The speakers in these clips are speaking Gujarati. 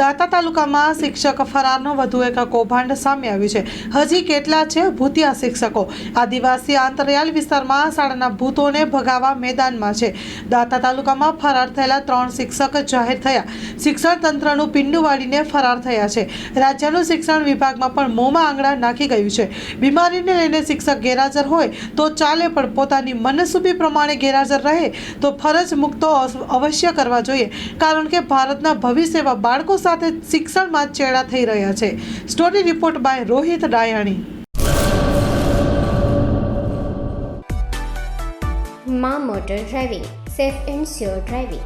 દાંતા તાલુકામાં શિક્ષક ફરારનો વધુ એક કૌભાંડ સામે આવ્યું છે. હજી કેટલા છે ભૂતિયા શિક્ષકો? આદિવાસી આંતરિયાલ વિસ્તારમાં શાળાના ભૂતોને ભગાવવા મેદાનમાં છે. દાંતા તાલુકામાં ફરાર થયેલા ત્રણ શિક્ષક જાહેર થયા. શિક્ષણ તંત્રનું પિંડું વાળીને ફરાર થયા છે. રાજ્યનું શિક્ષણ વિભાગમાં પણ મોંમાં આંગળા નાખી ગયું છે. બીમારીને લઈને શિક્ષક ગેરહાજર હોય તો ચાલે, પણ પોતાની મનસુબી પ્રમાણે ગેરહાજર રહે તો ફરજ મુક્તો અવશ્ય કરવા જોઈએ. કારણ કે ભારતના ભવિષ્ય એવા બાળકો સાથે શિક્ષણમાં ચેડા થઈ રહ્યા છે. Story report by Rohit Dayani. મા motor driving, safe and sure driving.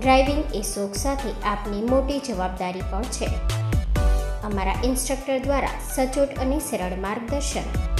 Driving એ શોખ સાથે આપની મોટી જવાબદારી પણ છે. અમારા ઇન્સ્ટ્રક્ટર દ્વારા સચોટ અને સરળ માર્ગદર્શન.